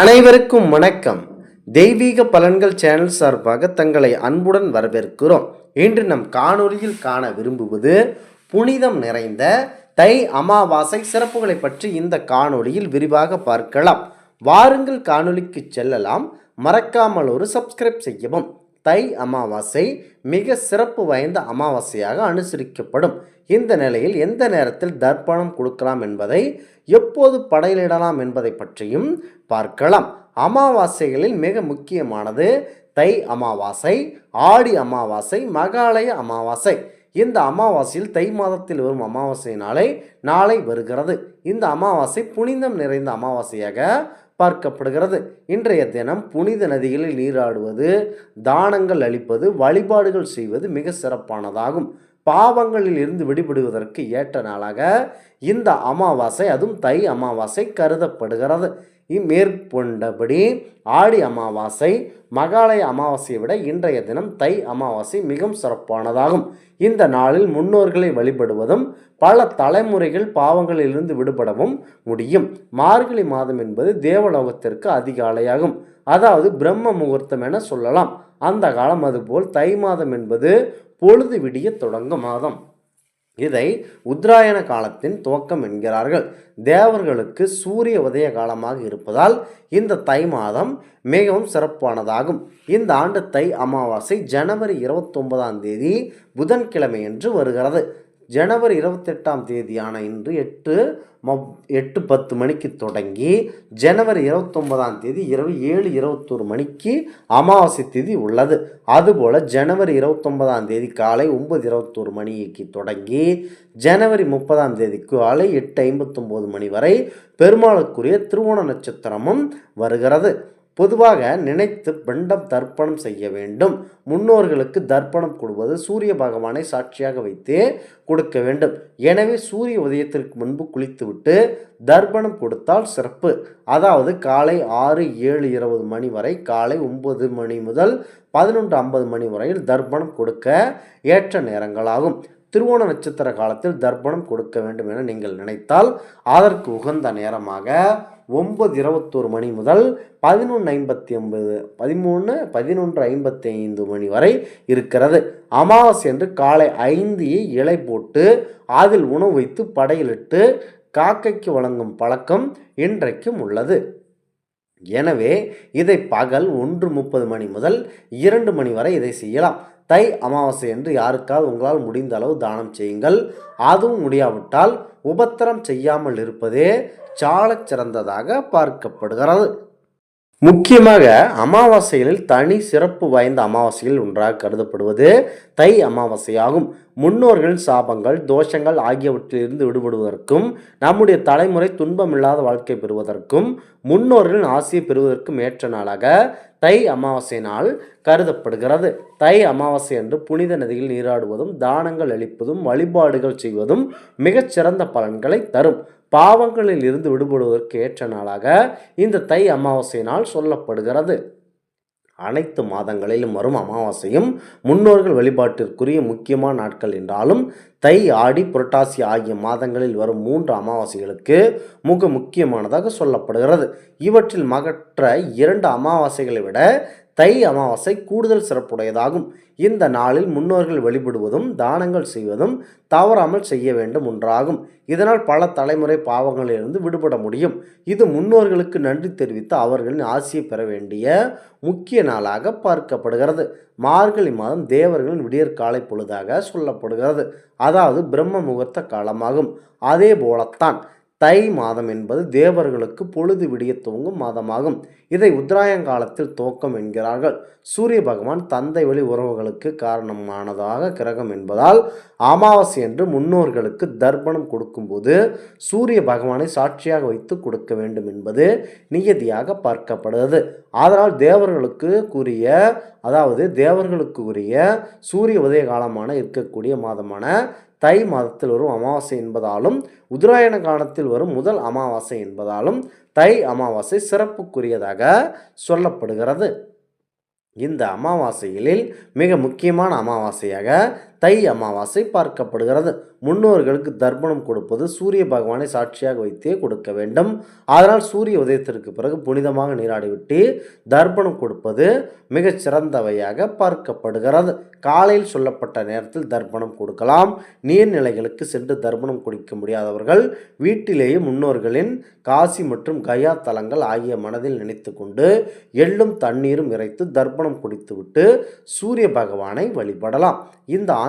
அனைவருக்கும் வணக்கம். தெய்வீக பலன்கள் சேனல் சார்பாக தங்களை அன்புடன் வரவேற்கிறோம். இன்று நம் காணொலியில் காண விரும்புவது புனிதம் நிறைந்த தை அமாவாசை சிறப்புகளை பற்றி இந்த காணொலியில் விரிவாக பார்க்கலாம். வாருங்கள் காணொலிக்கு செல்லலாம். மறக்காமல் ஒரு சப்ஸ்கிரைப் செய்யவும். தை அமாவாசை மிக சிறப்பு வாய்ந்த அமாவாசையாக அனுசரிக்கப்படும். இந்த நிலையில் எந்த நேரத்தில் தர்ப்பணம் கொடுக்கலாம் என்பதை எப்போது படையிலிடலாம் என்பதை பற்றியும் பார்க்கலாம். அமாவாசைகளில் மிக முக்கியமானது தை அமாவாசை ஆடி அமாவாசை மகாலய அமாவாசை. இந்த அமாவாசையில் தை மாதத்தில் வரும் அமாவாசை நாளை நாளை வருகிறது. இந்த அமாவாசை புனிதம் நிறைந்த அமாவாசையாக பார்க்கப்படுகிறது. இன்றைய தினம் புனித நதிகளில் நீராடுவது தானங்கள் அளிப்பது வழிபாடுகள் செய்வது மிக சிறப்பானதாகும். பாவங்களில் இருந்து விடுபடுவதற்கு ஏற்ற நாளாக இந்த அமாவாசை அதுவும் தை அமாவாசை கருதப்படுகிறது. மேற்கொண்டபடி ஆடி அமாவாசை மகாலய அமாவாசையை விட இன்றைய தினம் தை அமாவாசை மிகவும் சிறப்பானதாகும். இந்த நாளில் முன்னோர்களை வழிபடுவதும் பல தலைமுறைகள் பாவங்களிலிருந்து விடுபடவும் முடியும். மார்கழி மாதம் என்பது தேவலோகத்திற்கு அதிகாலையாகும். அதாவது பிரம்ம முகூர்த்தம் என சொல்லலாம். அந்த காலம் அதுபோல் தை மாதம் என்பது பொழுது விடிய தொடங்கும் மாதம். இதை உத்தராயண காலத்தின் துவக்கம் என்கிறார்கள். தேவர்களுக்கு சூரிய உதய காலமாக இருப்பதால் இந்த தை மாதம் மிகவும் சிறப்பானதாகும். இந்த ஆண்டு தை அமாவாசை ஜனவரி இருபத்தொன்பதாம் தேதி புதன்கிழமை என்று வருகிறது. ஜனவரி இருபத்தெட்டாம் தேதியான இன்று எட்டு மொ- எட்டு பத்து மணிக்கு தொடங்கி ஜனவரி இருபத்தொன்பதாம் தேதி இரவு ஏழு இருபத்தொரு மணிக்கு அமாவாசை தேதி உள்ளது. அதுபோல் ஜனவரி இருபத்தொன்பதாம் தேதி காலை ஒன்பது இருபத்தொரு மணிக்கு தொடங்கி ஜனவரி முப்பதாம் தேதி காலை எட்டு ஐம்பத்தொம்போது மணி வரை பெருமாளுக்குரிய திருவோண நட்சத்திரமும் வருகிறது. பொதுவாக நினைத்து பிண்டம் தர்ப்பணம் செய்ய வேண்டும். முன்னோர்களுக்கு தர்ப்பணம் கொடுவது சூரிய பகவானை சாட்சியாக வைத்து கொடுக்க வேண்டும். எனவே சூரிய உதயத்திற்கு முன்பு குளித்துவிட்டு தர்ப்பணம் கொடுத்தால் சிறப்பு. அதாவது காலை ஆறு ஏழு இருபது மணி வரை காலை ஒன்பது மணி முதல் பதினொன்று ஐம்பது மணி வரையில் தர்ப்பணம் கொடுக்க ஏற்ற நேரங்களாகும். திருவோண நட்சத்திர காலத்தில் தர்ப்பணம் கொடுக்க வேண்டும் என நீங்கள் நினைத்தால் அதற்கு உகந்த நேரமாக ஒன்பது இருபத்தோரு மணி முதல் பதினொன்று ஐம்பத்தி ஒன்பது பதிமூணு பதினொன்று ஐம்பத்தி ஐந்து மணி வரை இருக்கிறது. அமாவாசை என்று காலை ஐந்து இலை போட்டு அதில் உணவு வைத்து படையிலிட்டு காக்கைக்கு வழங்கும் பழக்கம் இன்றைக்கும் உள்ளது. எனவே இதை பகல் ஒன்று முப்பது மணி முதல் இரண்டு மணி வரை இதை செய்யலாம். தை அமாவாசை என்று யாருக்காவது உங்களால் முடிந்த அளவு தானம் செய்யுங்கள். அதுவும் முடியாவிட்டால் உபத்திரம் செய்யாமல் இருப்பதே சாலச் சிறந்ததாக பார்க்கப்படுகிறது. முக்கியமாக அமாவாசைகளில் தனி சிறப்பு வாய்ந்த அமாவாசைகள் ஒன்றாக கருதப்படுவது தை அமாவாசையாகும். முன்னோர்களின் சாபங்கள் தோஷங்கள் ஆகியவற்றிலிருந்து விடுபடுவதற்கும் நம்முடைய தலைமுறை துன்பமில்லாத வாழ்க்கை பெறுவதற்கும் முன்னோர்களின் ஆசையை பெறுவதற்கும் ஏற்ற நாளாக தை அமாவாசை நாள் கருதப்படுகிறது. தை அமாவாசை அன்று புனித நதியில் நீராடுவதும் தானங்கள் அளிப்பதும் வழிபாடுகள் செய்வதும் மிகச்சிறந்த பலன்களை தரும். பாவங்களில் இருந்து விடுபடுவதற்கு ஏற்ற நாளாக இந்த தை அமாவாசை நாள் சொல்லப்படுகிறது. அனைத்து மாதங்களிலும் வரும் அமாவாசையும் முன்னோர்கள் வழிபாட்டிற்குரிய முக்கியமான நாட்கள் என்றாலும் தை ஆடி புரட்டாசி ஆகிய மாதங்களில் வரும் மூன்று அமாவாசைகளுக்கு மிக முக்கியமானதாக சொல்லப்படுகிறது. இவற்றில் மகற்ற இரண்டு அமாவாசைகளை விட தை அமாவாசை கூடுதல் சிறப்புடையதாகும். இந்த நாளில் முன்னோர்கள் வழிபடுவதும் தானங்கள் செய்வதும் தவறாமல் செய்ய வேண்டும் ஒன்றாகும். இதனால் பல தலைமுறை பாவங்களிலிருந்து விடுபட முடியும். இது முன்னோர்களுக்கு நன்றி தெரிவித்து அவர்களின் ஆசியை பெற வேண்டிய முக்கிய நாளாக பார்க்கப்படுகிறது. மார்கழி மாதம் தேவர்களின் விடியற்காலை பொழுதாக சொல்லப்படுகிறது. அதாவது பிரம்ம முகூர்த்த காலமாகும். அதே போலத்தான் தை மாதம் என்பது தேவர்களுக்கு பொழுது விடிய துவங்கும் மாதமாகும். இதை உத்தராயங்காலத்தில் துவக்கம் என்கிறார்கள். சூரிய பகவான் தந்தை வழி உறவுகளுக்கு காரணமானதாக கிரகம் என்பதால் அமாவாசை என்று முன்னோர்களுக்கு தர்ப்பணம் கொடுக்கும்போது சூரிய பகவானை சாட்சியாக வைத்து கொடுக்க வேண்டும் என்பது நியதியாக பார்க்கப்படுகிறது. அதனால் தேவர்களுக்கு கூறிய அதாவது தேவர்களுக்கு உரிய சூரிய உதய காலமான இருக்கக்கூடிய மாதமான தை மாதத்தில் வரும் அமாவாசை என்பதாலும் உத்தராயண காலத்தில் வரும் முதல் அமாவாசை என்பதாலும் தை அமாவாசை சிறப்புக்குரியதாக சொல்லப்படுகிறது. இந்த அமாவாசைகளில் மிக முக்கியமான அமாவாசையாக தை அமாவாசை பார்க்கப்படுகிறது. முன்னோர்களுக்கு தர்ப்பணம் கொடுப்பது சூரிய பகவானை சாட்சியாக வைத்தே கொடுக்க வேண்டும். அதனால் சூரிய உதயத்திற்கு பிறகு புனிதமாக நீராடிவிட்டு தர்ப்பணம் கொடுப்பது மிகச் சிறந்தவையாக பார்க்கப்படுகிறது. காலையில் சொல்லப்பட்ட நேரத்தில் தர்ப்பணம் கொடுக்கலாம். நீர்நிலைகளுக்கு சென்று தர்ப்பணம் குடிக்க முடியாதவர்கள் வீட்டிலேயே முன்னோர்களின் காசி மற்றும் கயா தலங்கள் ஆகிய மனதில் நினைத்து கொண்டு எள்ளும் தண்ணீரும் இறைத்து தர்ப்பணம் குடித்துவிட்டு சூரிய பகவானை வழிபடலாம். இந்த